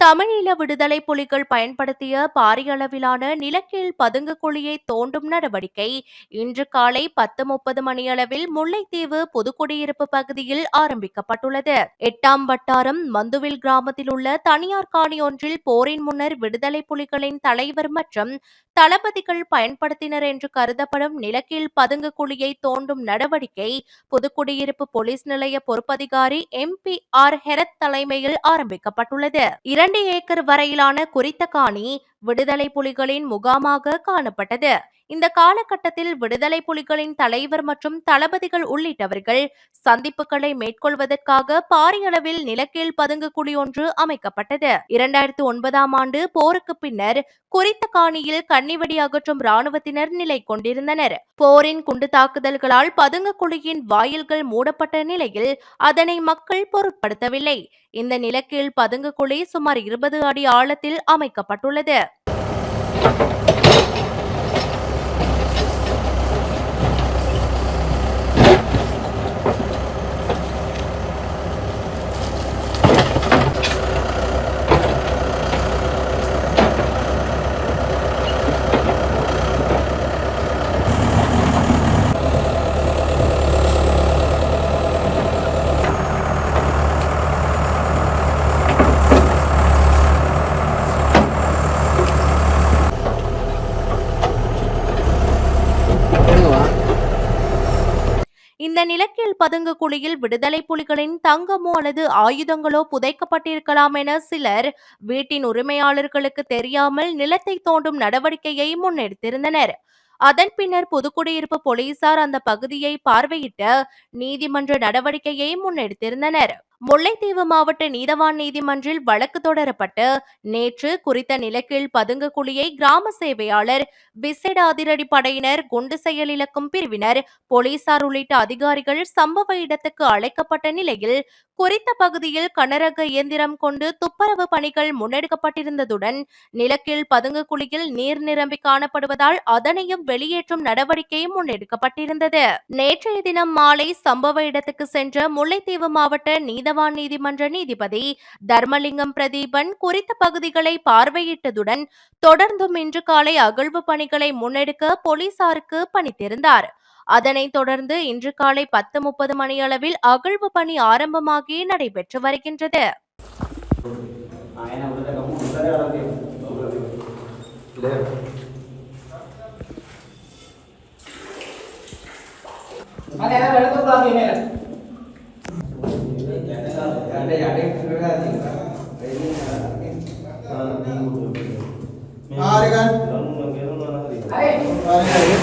தமிழீழ விடுதலை புலிகள் பயன்படுத்திய பாரிய அளவிலான நிலக்கீழ் பதுங்கு குழியை தோண்டும் நடவடிக்கை. இன்று காலை பத்து முப்பது மணியளவில் முல்லைத்தீவு புதுக்குடியிருப்பு பகுதியில் ஆரம்பிக்கப்பட்டுள்ளது. எட்டாம் வட்டாரம் மந்துவில் கிராமத்தில் உள்ள தனியார் காணி ஒன்றில் போரின் முன்னர் விடுதலை புலிகளின் தலைவர் மற்றும் தளபதிகள் பயன்படுத்தினர் என்று கருதப்படும் நிலக்கீழ் பதுங்கு குழியை தோண்டும் நடவடிக்கை புதுக்குடியிருப்பு போலீஸ் நிலைய பொறுப்பதிகாரி எம் பி ஆர் ஹெரத் தலைமையில் ஆரம்பிக்கப்பட்டுள்ளது. இரண்டு ஏக்கர் வரையிலான குறித்த காணி விடுதலை புலிகளின் முகாமாக காணப்பட்டது. இந்த காலகட்டத்தில் விடுதலை புலிகளின் தலைவர் மற்றும் தளபதிகள் உள்ளிட்டவர்கள் சந்திப்புகளை மேற்கொள்வதற்காக பாரியளவில் நிலக்கீழ் பதுங்கு குழி ஒன்று அமைக்கப்பட்டது. இரண்டாயிரத்து ஒன்பதாம் ஆண்டு போருக்கு பின்னர் குறித்த காணியில் கன்னிவெடி அகற்றும் ராணுவத்தினர் நிலை கொண்டிருந்தனர். போரின் குண்டு தாக்குதல்களால் பதுங்கு குழியின் வாயில்கள் மூடப்பட்ட நிலையில் அதனை மக்கள் பொருட்படுத்தவில்லை. இந்த நிலக்கீழ் பதுங்கு குழி சுமார் இருபது அடி ஆழத்தில் அமைக்கப்பட்டுள்ளது. இந்த நிலக்கீழ் பதுங்கு குழியில் விடுதலை புலிகளின் தங்கமோ அல்லது ஆயுதங்களோ புதைக்கப்பட்டிருக்கலாம் என சிலர் வீட்டின் உரிமையாளர்களுக்கு தெரியாமல் நிலத்தை தோண்டும் நடவடிக்கையை முன்னெடுத்திருந்தனர். அதன் பின்னர் புதுக்குடியிருப்பு போலீசார் அந்த பகுதியை பார்வையிட்டு நீதிமன்ற நடவடிக்கையை முன்னெடுத்திருந்தனர். முல்லைத்தீவு மாவட்ட நீதவான் நீதிமன்றில் வழக்கு தொடரப்பட்டு நேற்று குறித்த நிலக்கீழ் பதுங்குக்குழியை கிராம சேவையாளர் விசேட அதிரடி படையினர் குண்டு செயலிழக்கும் பிரிவினர் போலீசார் உள்ளிட்ட அதிகாரிகள் சம்பவ இடத்துக்கு அழைக்கப்பட்ட நிலையில் குறித்த பகுதியில் கனரக இயந்திரம் கொண்டு துப்புரவு பணிகள் முன்னெடுக்கப்பட்டிருந்ததுடன் நிலக்கீழ் பதுங்கு குழியில் நீர் நிரம்பி காணப்படுவதால் அதனையும் வெளியேற்றும் நடவடிக்கையும் முன்னெடுக்கப்பட்டிருந்தது. நேற்றைய தினம் மாலை சம்பவ இடத்துக்கு சென்ற முல்லைத்தீவு மாவட்ட நீத நீதவான் நீதிமன்ற நீதிபதி தர்மலிங்கம் பிரதீபன் குறித்த பகுதிகளை பார்வையிட்டதுடன் தொடர்ந்தும் இன்று காலை அகழ்வு பணிகளை முன்னெடுக்க போலீசாருக்கு பணித்திருந்தார். அதனைத் தொடர்ந்து இன்று காலை பத்து முப்பது மணியளவில் அகழ்வு பணி ஆரம்பமாகி நடைபெற்று வருகின்றது. അതെ വെളുപ്പ് Arigan. Arigan.